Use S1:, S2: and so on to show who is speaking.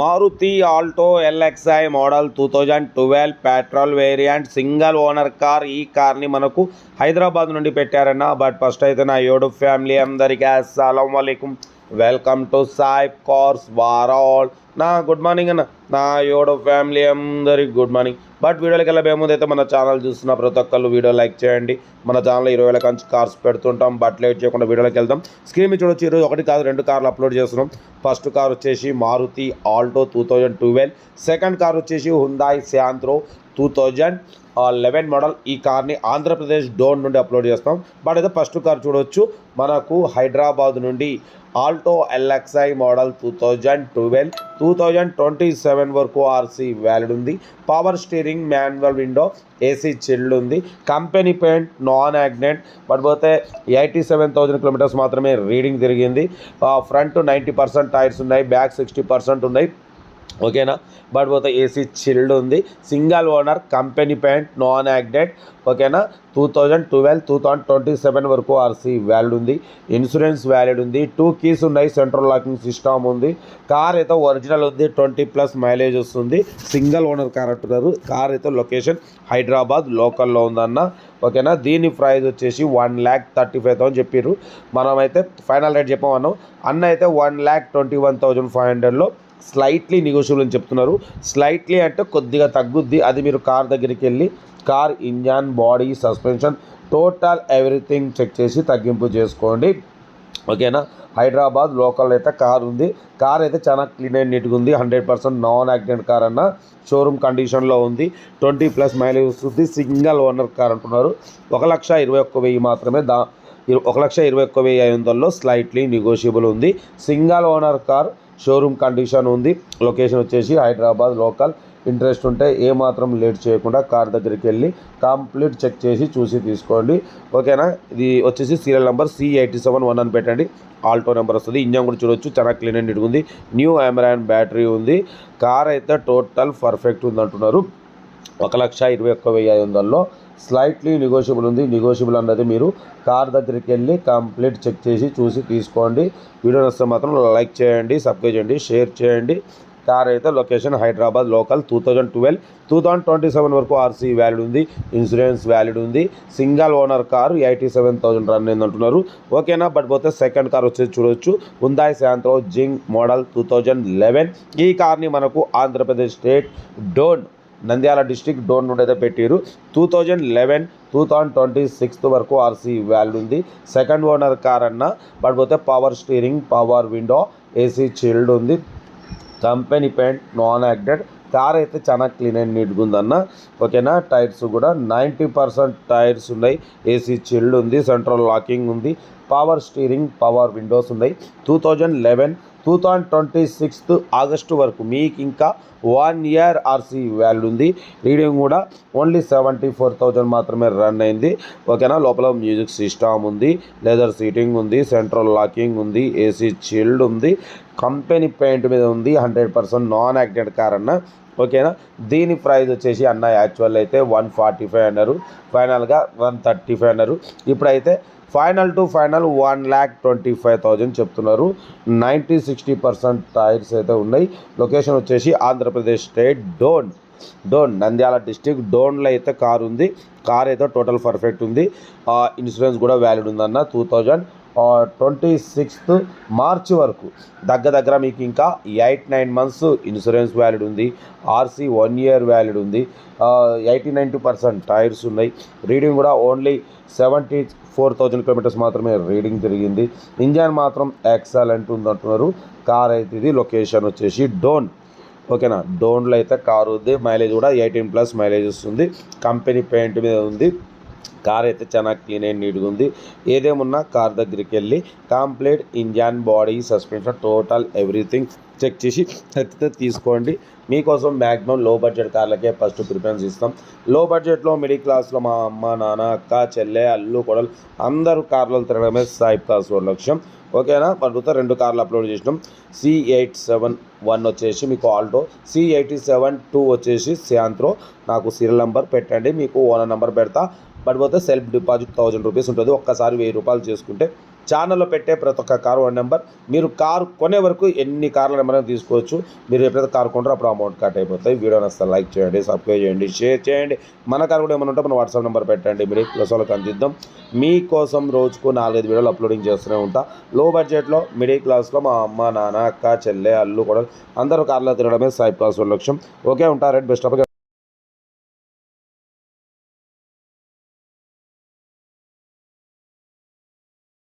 S1: Maruti Alto LXI model two thousand twelve petrol variant single owner car. ఈ కార్ని మనకు హైదరాబాద్ నుండి పెట్టారన్న. బట్ ఫస్ట్ అయితే నా యోడు ఫ్యామిలీ అందరికీ అస్సలం వాలేకుం వెల్కమ్ టు సాయిబ్ కార్స్ వారాల్ నా గుడ్ మార్నింగ్ అన్న. నా యోడో ఫ్యామిలీ అందరికి గుడ్ మార్నింగ్ బట్ వీడియోలకి వెళ్ళే ముందు అయితే మన ఛానల్ చూస్తున్న ప్రతి ఒక్కళ్ళు వీడియో లైక్ చేయండి. మన ఛానల్లో ఇరవై వేల కంచి కార్స్ పెడుతుంటాం. బట్ లేట్ చేయకుండా వీడియోలోకి వెళ్తాం స్క్రీన్ మీద చూడొచ్చు. ఈరోజు ఒకటి కాదు రెండు కార్లు అప్లోడ్ చేస్తున్నాం. ఫస్ట్ కార్ వచ్చేసి Maruti Alto two thousand second car వచ్చేసి Hyundai Santro two thousand eleven model ఈ కార్ని ఆంధ్రప్రదేశ్ డోన్ నుండి అప్లోడ్ చేస్తాం. బట్ అయితే ఫస్ట్ కార్ చూడవచ్చు మనకు హైదరాబాద్ నుండి Alto LXI model two thousand twelve two thousand twenty seven వరకు ఆర్సీ వ్యాలిడ్ ఉంది. Power steering manual window AC chilled ఉంది. Company paint non accident but పోతే ఎయిటీ సెవెన్ థౌజండ్ కిలోమీటర్స్ మాత్రమే రీడింగ్ తిరిగింది. ఫ్రంట్ నైంటీ పర్సెంట్ టైర్స్ ఉన్నాయి. Back sixty percent ఉన్నాయి. ఓకేనా? But పోతే ఏసీ చిల్డ్ ఉంది. Single owner company paint non యాక్డెడ్ ఓకేనా? Two thousand twelve two thousand twenty seven వరకు ఆర్సీ వ్యాలిడ్ ఉంది. ఇన్సూరెన్స్ వ్యాలిడ్ ఉంది. టూ కీస్ ఉన్నాయి. సెంట్రల్ లాకింగ్ సిస్టమ్ ఉంది. కార్ అయితే ఒరిజినల్ ఉంది. ట్వంటీ ప్లస్ మైలేజ్ వస్తుంది. సింగల్ ఓనర్ కార్ అంటున్నారు. కార్ అయితే లొకేషన్ హైదరాబాద్ లోకల్లో ఉందన్న. ఓకేనా? దీని ప్రైస్ వచ్చేసి one lakh thirty five thousand చెప్పారు మనమైతే ఫైనల్ రేట్ చెప్పమన్నాం. అన్న అయితే one lakh twenty one thousand five హండ్రెడ్లో స్లైట్లీ నెగోషియబుల్ అని చెప్తున్నారు. స్లైట్లీ అంటే కొద్దిగా తగ్గుద్ది. అది మీరు కార్ దగ్గరికి వెళ్ళి car engine body suspension total everything check చేసి తగ్గింపు చేసుకోండి. ఓకేనా? హైదరాబాద్ లోకల్ అయితే కార్ ఉంది. కార్ అయితే చాలా క్లీన్ అండ్ నీట్గా ఉంది. Hundred percent non accident car అన్న షోరూమ్ కండిషన్లో ఉంది. ట్వంటీ ప్లస్ మైలేజ్ వస్తుంది. సింగల్ ఓనర్ కార్ అంటున్నారు. ఒక లక్ష ఇరవై ఒక్క వెయ్యి మాత్రమే దా ఒక లక్ష ఇరవై ఒక్క వెయ్యి ఐదు వందల్లో స్లైట్లీ నెగోషియబుల్ ఉంది. Single owner car showroom condition ఉంది. లొకేషన్ వచ్చేసి హైదరాబాద్ లోకల్. ఇంట్రెస్ట్ ఉంటే ఏ మాత్రం లేట్ చేయకుండా కార్ దగ్గరికి వెళ్ళి కంప్లీట్ చెక్ చేసి చూసి తీసుకోండి. ఓకేనా? ఇది వచ్చేసి serial number C eighty seven one అని పెట్టండి. ఆల్టో నెంబర్ వస్తుంది. ఇంజన్ కూడా చూడొచ్చు. చాలా క్లీన్ అండ్ ఉంది. న్యూ అమెరాన్ బ్యాటరీ ఉంది. కార్ అయితే టోటల్ పర్ఫెక్ట్ ఉందంటున్నారు. ఒక లక్ష ఇరవై ఒక్క వెయ్యి ఐదు వందల్లో స్లైట్లీ నెగోషియబుల్ ఉంది. నెగోషియబుల్ అన్నది మీరు కార్ దగ్గరికి వెళ్ళి కంప్లీట్ చెక్ చేసి చూసి తీసుకోండి. వీడియో నచ్చితే మాత్రం లైక్ చేయండి సబ్స్క్రైబ్ చేయండి షేర్ చేయండి. కార్ అయితే location Hyderabad local two thousand twelve. Two thousand twenty seven వరకు ఆర్సీ వ్యాలిడ్ ఉంది. ఇన్సూరెన్స్ వ్యాలిడ్ ఉంది. Single owner car eighty seven thousand run అయింది అంటున్నారు. ఓకేనా? బట్ పోతే సెకండ్ కార్ వచ్చేసి చూడొచ్చు. హుందాయ్ శాంత్రో జింగ్ మోడల్ టూ థౌజండ్ లెవెన్ ఈ కార్ని మనకు ఆంధ్రప్రదేశ్ స్టేట్ డోన్ నంద్యాల డిస్టిక్ డోన్ నుండి అయితే పెట్టారు. Two thousand eleven two thousand twenty sixth వరకు ఆర్సీ వ్యాల్యూ ఉంది. సెకండ్ ఓనర్ కార్ అన్న బట్ పోతే power steering power window AC chilled ఉంది. Company paint non acted car అయితే చాలా క్లీన్ అండ్ నీట్గా ఉందన్న. ఓకేనా టైర్స్ కూడా నైంటీ పర్సెంట్ టైర్స్ ఉన్నాయి. ఏసీ చిల్డ్ ఉంది. సెంట్రల్ లాకింగ్ ఉంది. పవర్ స్టీరింగ్ పవర్ విండోస్ ఉన్నాయి. Two thousand eleven two thousand twenty sixth August వరకు మీకు ఇంకా వన్ ఇయర్ ఆర్సీ వ్యాల్యూ ఉంది. రీడింగ్ కూడా ఓన్లీ సెవెంటీ ఫోర్ థౌజండ్ మాత్రమే రన్ అయింది. ఓకేనా? లోపల మ్యూజిక్ సిస్టమ్ ఉంది లెదర్ సీటింగ్ ఉంది సెంట్రల్ లాకింగ్ ఉంది ఏసీ చిల్డ్ ఉంది కంపెనీ పెయింట్ మీద ఉంది hundred percent non acted car అన్న ఓకేనా? దీని ప్రైస్ వచ్చేసి అన్న యాక్చువల్ అయితే వన్ ఫార్టీ ఫైవ్ అన్నారు. ఫైనల్గా వన్ థర్టీ ఫైవ్ అన్నారు. ఇప్పుడైతే final to final one lakh twenty five thousand చెప్తున్నారు. నైంటీ సిక్స్టీ పర్సెంట్ టైర్స్ అయితే ఉన్నాయి. లొకేషన్ వచ్చేసి ఆంధ్రప్రదేశ్ స్టేట్ డోన్. డోన్ నంద్యాల డిస్టిక్ డోన్లో అయితే కార్ ఉంది. కార్ అయితే టోటల్ పర్ఫెక్ట్ ఉంది. ఇన్సూరెన్స్ కూడా వ్యాలిడ్ ఉందన్న two thousand twenty sixth March వరకు. దగ్గర దగ్గర మీకు ఇంకా eight nine months insurance valid ఉంది. ఆర్సీ వన్ ఇయర్ వ్యాలిడ్ ఉంది. ఎయిటీ నైంటీ పర్సెంట్ టైర్స్ ఉన్నాయి. రీడింగ్ కూడా only seventy four thousand kilometres మాత్రమే రీడింగ్ తిరిగింది. ఇంజన్ మాత్రం ఎక్సలెంట్ ఉంది అంటున్నారు కార్ అయితే ఇది లొకేషన్ వచ్చేసి డోన్. ఓకేనా? డోన్లో అయితే కారు ఉంది. మైలేజ్ కూడా ఎయిటీన్ ప్లస్ మైలేజ్ వస్తుంది. కంపెనీ పెయింట్ మీద ఉంది. కార్ అయితే చాలా క్లీన్ అండ్ నీట్గా ఉంది. ఏదేమున్నా కార్ దగ్గరికి వెళ్ళి complete engine body suspension total everything check చేసి అయితే తీసుకోండి. మీకోసం మ్యాక్సిమం లో బడ్జెట్ కార్లకే ఫస్ట్ ప్రిఫరెన్స్ ఇస్తాం. లో బడ్జెట్లో మిడిల్ క్లాస్లో మా అమ్మ నాన్న అక్క చెల్లె అల్లు కొడలు అందరూ కార్లలో తిరగడమే సాయిబ్ కార్స్ లక్ష్యం. ఓకేనా? పడుతా రెండు కార్లు అప్లోడ్ చేసినాం. సి ఎయిట్ సెవెన్ వన్ వచ్చేసి మీకు Alto C eighty seven two వచ్చేసి శాంత్రో నాకు సీరియల్ నెంబర్ పెట్టండి. మీకు ఓనర్ నెంబర్ పెడతా. బట్ పోతే సెల్ఫ్ డిపాజిట్ థౌజండ్ రూపీస్ ఉంటుంది. ఒక్కసారి వెయ్యి రూపాయలు చేసుకుంటే ఛానల్లో పెట్టే ప్రతి ఒక్క కారు నెంబర్ మీరు కారు కొనే వరకు ఎన్ని కార్ల నెంబర్ తీసుకోవచ్చు. మీరు ఎప్పుడైతే కారు కొంటారో అప్పుడు అమౌంట్ కట్ అయిపోతాయి. వీడియో నస్తే లైక్ చేయండి సబ్స్క్రైబ్ చేయండి షేర్ చేయండి. మన కారు కూడా ఏమైనా ఉంటే మన వాట్సాప్ నెంబర్ పెట్టండి. మీరు ప్లస్ వాళ్ళకి అందిద్దాం. మీకోసం రోజుకు నాలుగైదు వీడియోలు అప్లోడింగ్ చేస్తూనే ఉంటా. లో బడ్జెట్లో మిడిల్ క్లాస్లో మా అమ్మ నాన్న అక్క చెల్లె అల్లు కూడా అందరూ కార్లో తిరగడమే సైడ్ క్లాస్ లక్ష్యం. ఓకే ఉంటారు బెస్ట్ ఆఫ్